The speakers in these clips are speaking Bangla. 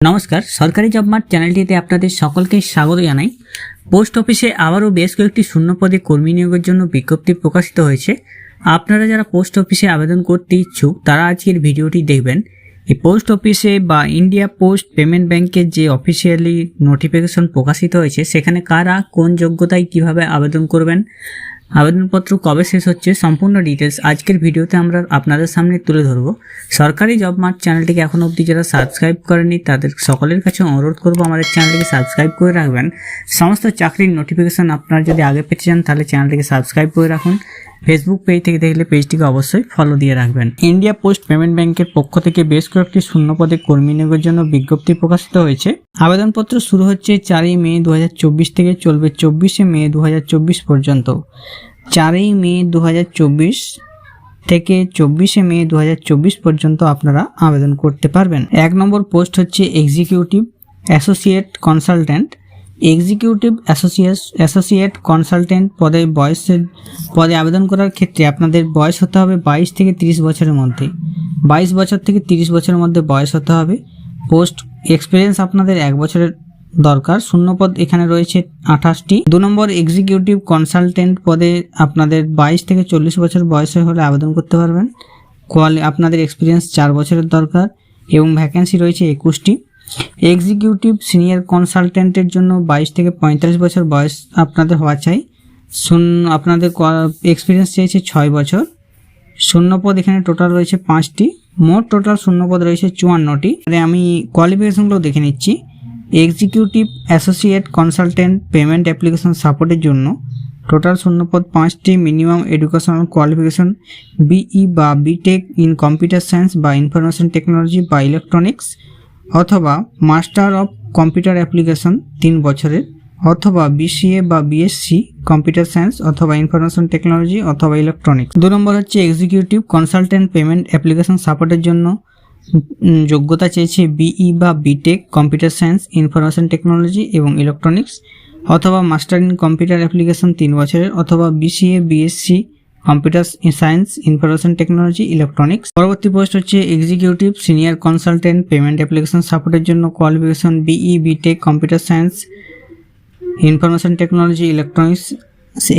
নমস্কার, সরকারি জব মার্ট চ্যানেলটিতে আপনাদের সকলকে স্বাগত জানাই। পোস্ট অফিসে আবারও বেশ কয়েকটি শূন্য পদে কর্মী নিয়োগের জন্য বিজ্ঞপ্তি প্রকাশিত হয়েছে। আপনারা যারা পোস্ট অফিসে আবেদন করতে ইচ্ছুক, তারা আজকের ভিডিওটি দেখবেন। এই পোস্ট অফিসে বা ইন্ডিয়া পোস্ট পেমেন্ট ব্যাংকের যে অফিসিয়ালি নোটিফিকেশন প্রকাশিত হয়েছে, সেখানে কারা, কোন যোগ্যতায় কীভাবে আবেদন করবেন আবেদনপত্র কবে শেষ হচ্ছে সম্পূর্ণ ডিটেলস আজকের ভিডিওতে আমরা আপনাদের সামনে তুলে ধরব। সরকারি জব মার্ট চ্যানেলটিকে এখনও অবধি যারা সাবস্ক্রাইব করেনি, তাদের সকলের কাছে অনুরোধ করব আমাদের চ্যানেলটিকে সাবস্ক্রাইব করে রাখবেন। সমস্ত চাকরির নোটিফিকেশান আপনারা যদি আগে পেতে চান, তাহলে চ্যানেলটিকে সাবস্ক্রাইব করে রাখুন। ফেসবুক পেজ থেকে দেখলে পেজটিকে অবশ্যই ফলো দিয়ে রাখবেন। ইন্ডিয়া পোস্ট পেমেন্ট ব্যাংকের পক্ষ থেকে বেশ কয়েকটি শূন্য পদে কর্মী নিয়োগের জন্য বিজ্ঞপ্তি প্রকাশিত হয়েছে। আবেদনপত্র শুরু হচ্ছে চারই মে দু হাজার চব্বিশ থেকে চলবে চব্বিশে মে দু হাজার চব্বিশ পর্যন্ত। চারই মে দু হাজার চব্বিশ থেকে চব্বিশে মে দু হাজার চব্বিশ পর্যন্ত আপনারা আবেদন করতে পারবেন। এক নম্বর পোস্ট হচ্ছে executive associate consultant executive associate associate consultant পদে বয়সের, পদে আবেদন করার ক্ষেত্রে আপনাদের বয়স হতে হবে বাইশ থেকে তিরিশ বছরের মধ্যে। বাইশ বছর থেকে তিরিশ বছরের মধ্যে বয়স হতে হবে। পোস্ট এক্সপিরিয়েন্স আপনাদের এক বছরের দরকার। শূন্যপদ এখানে রয়েছে আঠাশটি। দু নম্বর এক্সিকিউটিভ কনসালটেন্ট পদে আপনাদের বাইশ থেকে চল্লিশ বছর বয়সের হলে আবেদন করতে পারবেন। কোয়ালি আপনাদের এক্সপিরিয়েন্স চার বছরের দরকার এবং ভ্যাকেন্সি রয়েছে একুশটি। এক্সিকিউটিভ সিনিয়র কনসালটেন্টের জন্য বাইশ থেকে পঁয়তাল্লিশ বছর বয়স আপনাদের হওয়া চাই। শূন্য, আপনাদের এক্সপিরিয়েন্স চেয়েছে ছয় বছর। শূন্যপদ এখানে টোটাল রয়েছে পাঁচটি। মোট টোটাল শূন্যপদ রয়েছে চুয়ান্নটি। আমি কোয়ালিফিকেশনগুলো দেখে নিচ্ছি। Executive associate consultant payment application সাপোর্টের জন্য টোটাল শূন্যপদ পাঁচটি। মিনিমাম এডুকেশনাল কোয়ালিফিকেশন বিই বা বিটেক ইন কম্পিউটার সায়েন্স বা ইনফরমেশন টেকনোলজি বা ইলেকট্রনিক্স অথবা মাস্টার অফ কম্পিউটার অ্যাপ্লিকেশন তিন বছরের, অথবা বিসিএ বা বিএসসি, কম্পিউটার সায়েন্স অথবা ইনফরমেশন টেকনোলজি অথবা ইলেকট্রনিক্স। দু নম্বর হচ্ছে এক্সিকিউটিভ কনসালটেন্ট পেমেন্ট অ্যাপ্লিকেশন সাপোর্টের জন্য যোগ্যতা চেয়েছে বিই বা BTech, computer science, information technology এবং ইলেকট্রনিক্স, অথবা মাস্টার ইন কম্পিউটার অ্যাপ্লিকেশন তিন বছরের, অথবা BCA, BSc computer science information technology electronics পরবর্তী পোস্ট হচ্ছে executive senior consultant payment application সাপোর্টের জন্য qualification BE BTech computer science information technology electronics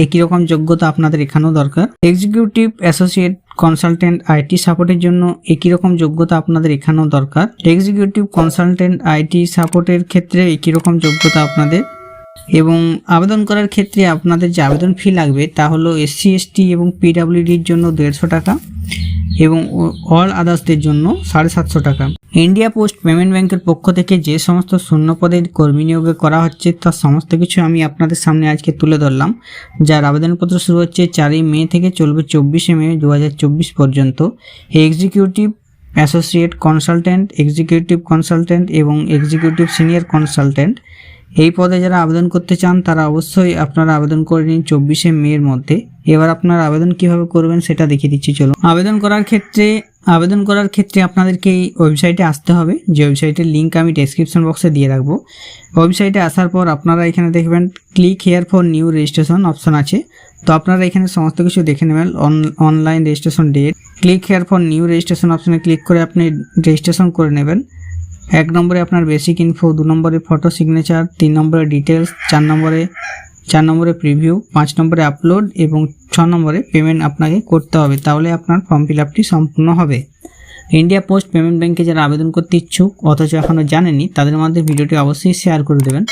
একই রকম যোগ্যতা আপনাদের এখানেও দরকার। এক্সিকিউটিভ অ্যাসোসিয়েট কনসালটেন্ট আইটি সাপোর্টের জন্য একই রকম যোগ্যতা আপনাদের এখানেও দরকার। এক্সিকিউটিভ কনসালটেন্ট আইটি সাপোর্টের ক্ষেত্রে একই রকম যোগ্যতা আপনাদের এবং আবেদন করার ক্ষেত্রে আপনাদের যে আবেদন ফি লাগবে তা হলো এসসি এসটি এবং পিডাব্লিউডির জন্য দেড়শো টাকা এবং অল আদার্সদের জন্য সাড়ে সাতশো টাকা। ইন্ডিয়া পোস্ট পেমেন্ট ব্যাংকের পক্ষ থেকে যে সমস্ত শূন্য পদের কর্মী নিয়োগে করা হচ্ছে, তার সমস্ত কিছু আমি আপনাদের সামনে আজকে তুলে ধরলাম। যার আবেদনপত্র শুরু হচ্ছে চারই মে থেকে চলবে চব্বিশে মে দু হাজার চব্বিশ পর্যন্ত। Executive associate consultant executive consultant এবং এক্সিকিউটিভ সিনিয়র কনসালটেন্ট এই পদে যারা আবেদন করতে চান, তারা অবশ্যই আপনারা আবেদন করে নিন চব্বিশে মের মধ্যে। এবার আপনার আবেদন কীভাবে করবেন সেটা দেখিয়ে দিচ্ছি চলো আবেদন করার ক্ষেত্রে, আবেদন করার ক্ষেত্রে আপনাদেরকে এই ওয়েবসাইটে আসতে হবে। যে ওয়েবসাইটের লিঙ্ক আমি ডেসক্রিপশন বক্সে দিয়ে রাখব। ওয়েবসাইটে আসার পর আপনারা এখানে দেখবেন click here for new registration option আছে। তো আপনারা এখানে সমস্ত কিছু দেখে নেবেন online registration date click here for new registration অপশনে ক্লিক করে আপনি রেজিস্ট্রেশন করে নেবেন। এক নম্বরে আপনার বেসিক ইনফো দু নম্বরে ফটো সিগনেচার তিন নম্বরে ডিটেলস চার নম্বরে চার নম্বরে প্রিভিউ পাঁচ নম্বরে আপলোড এবং ছ নম্বরে পেমেন্ট আপনাকে করতে হবে। তাহলে আপনার ফর্ম ফিল আপটি সম্পূর্ণ হবে। ইন্ডিয়া পোস্ট পেমেন্ট ব্যাংকে যারা আবেদন করতে ইচ্ছুক, অথচ এখনও জানেনি তাদের মধ্যে ভিডিওটি অবশ্যই শেয়ার করে দেবেন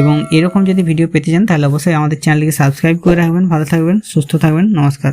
এবং এরকম যদি ভিডিও পেতে চান, তাহলে অবশ্যই আমাদের চ্যানেলটিকে সাবস্ক্রাইব করে রাখবেন। ভালো থাকবেন, সুস্থ থাকবেন, নমস্কার।